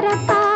तारा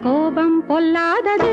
கோபம் பொல்லாதது